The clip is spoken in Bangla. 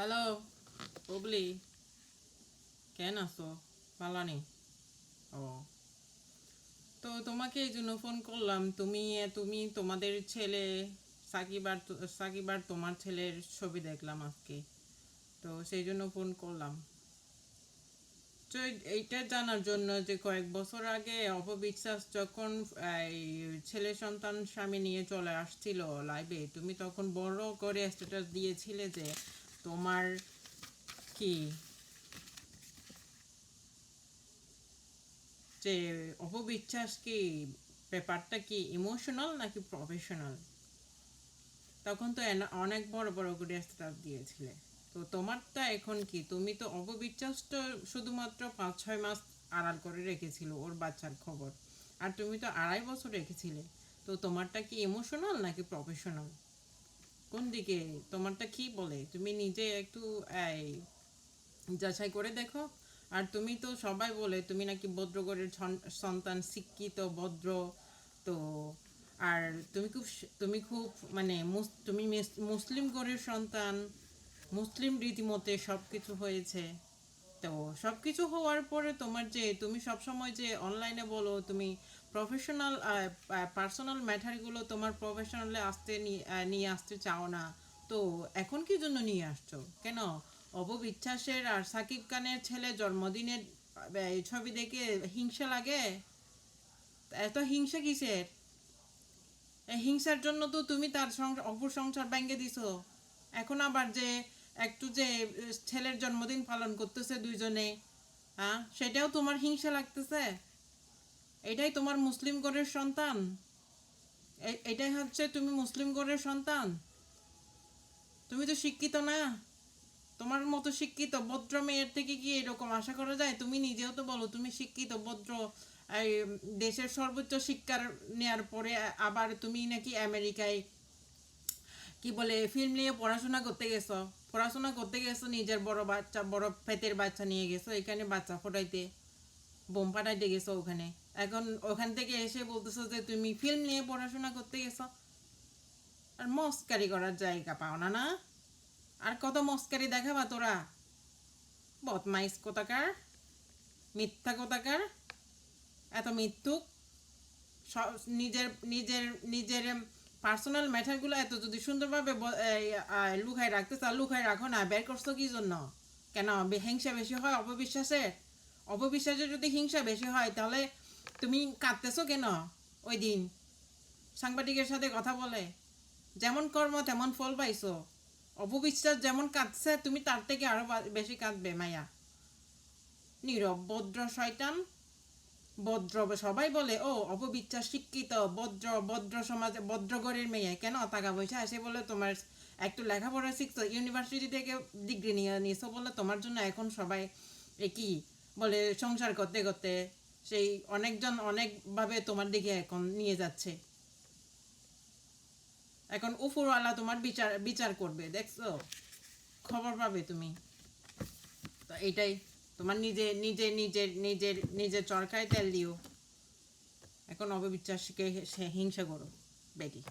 হ্যালো বুবলি কেন আছো? ভালো নেই? ও। তো তোমাকে এই জন্য ফোন করলাম। তুমি তুমি তোমাদের ছেলে সাকিব আর তো- সাকিব আর তোমার ছেলের ছবি দেখলাম আজকে। তো সেই জন্য ফোন করলাম। তো এইটা জানার জন্য যে কয়েক বছর আগে অপবিশ্বাস যখন ছেলে সন্তান স্বামী নিয়ে চলে আসছিল লাইভে তুমি তখন বড় করে স্ট্যাটাস দিয়েছিলে যে তোমার কি? যে অপবিশ্বাস কি? ব্যাপারটা কি ইমোশনাল নাকি প্রফেশনাল তখন তো অনেক বড় বড় করে স্ট্যাটাস দিয়েছিলে। তো তোমারটা এখন কি? তুমি তো অপবিশ্বাস তো শুধুমাত্র পাঁচ ছয় মাস আড়াল করে রেখেছিল ওর বাচ্চার খবর। আর তুমি তো আড়াই বছর রেখেছিলে। তো তোমারটা কি ইমোশনাল নাকি প্রফেশনাল কোন দিকে? তোমারটা কি বলে? তুমি নিজে একটু যাচাই করে দেখো। আর তুমি তো সবাই বলে, তুমি নাকি ভদ্রগরের ছন- সন্তান, শিক্ষিত, ভদ্র, তো আর তুমি খুব তুমি খুব মানে তুমি মুসলিম গড়ের সন্তান, মুসলিম রীতিমতে সব কিছু হয়েছে। তো সব কিছু হওয়ার পরে তোমার যে, তুমি সবসময় যে অনলাইনে বলো, তুমি প্রফেশনাল পার্সোনাল ম্যাটারগুলো তোমার প্রফেশনালে আসতে নিয়ে- আসতে চাও না, তো এখন কি জন্য নিয়ে আসছো? কেন? অপবিশ্বাসের আর সাকিব খানের ছেলে জন্মদিনের ছবি দেখে হিংসা লাগে? এত হিংসা কিসের? হিংসার জন্য তো তুমি তার অপর সংসার ভেঙে দিছো। এখন আবার যে একটু যে, ছেলের জন্মদিন পালন করতেছে দুইজনে হ্যাঁ সেটাও তোমার হিংসা লাগতেছে? এটাই তোমার মুসলিম ঘরের সন্তান? এটাই হচ্ছে তুমি মুসলিম ঘরের সন্তান? তুমি তো শিক্ষিত না? তোমার মতো শিক্ষিত, ভদ্র মেয়ের থেকে কি এরকম আশা করা যায়? তুমি নিজেও তো বলো, তুমি শিক্ষিত, ভদ্র দেশের সর্বোচ্চ শিক্ষার নেয়ার পরে আবার তুমি নাকি আমেরিকায় কি বলে ফিল্ম নিয়ে পড়াশোনা করতে গেছো? পড়াশোনা করতে গেছো, নিজের বড় বাচ্চা, বড় পেটের বাচ্চা নিয়ে গেছো, এখানে বাচ্চা ফোটাইতে, বোম ফাটাইতে গেছো ওখানে। এখন ওখান থেকে এসে বলতেছো যে, তুমি ফিল্ম নিয়ে পড়াশোনা করতে গেছো? আর মস্কারি করার জায়গা পাও না না? আর কত মস্কারি দেখাবা তোরা? বদমাইস কোথাকার? মিথ্যা কোথাকার? এত মিথ্যুক? নিজের নিজের নিজের পার্সোনাল ম্যাটারগুলো এত যদি সুন্দরভাবে লুকায় রাখতে চাও, লুকায় রাখো না। বের করছ কি জন্য? কেন? হিংসা বেশি হয় অপবিশ্বাসের? অপবিশ্বাসের যদি হিংসা বেশি হয়, তাহলে তুমি কাঁদতেছো কেন ওই দিন? সাংবাদিকের সাথে কথা বলে, যেমন কর্ম তেমন ফল পাইছো। অপবিশ্বাস যেমন কাঁদছে, তুমি তার থেকে আরও বেশি কাঁদবে, মায়া। নীরব, ভদ্র শয়তান। ভদ্র সবাই বলে, ও, অপবিশ্বাস শিক্ষিত, ভদ্র ভদ্র সমাজে ভদ্রগরের মেয়ে। কেন টাকা পয়সা এসে বলে তোমার একটু লেখাপড়া শিখছো? ইউনিভার্সিটি থেকে ডিগ্রি নিয়ে নিয়েছো বলে তোমার জন্য এখন সবাই কি বলে সংসার করতে করতে সেই অনেকজন অনেকভাবে তোমার দিকে এখন নিয়ে যাচ্ছে। এখন উপরওয়ালা তোমার বিচার বিচার করবে, দেখছ? খবর পাবে তুমি। তো এইটাই তোমার নিজে নিজে, নিজের নিজের নিজের চরকায় তেল দিও। এখন অপবিশ্বাসকে হিংসা করো, বেটি।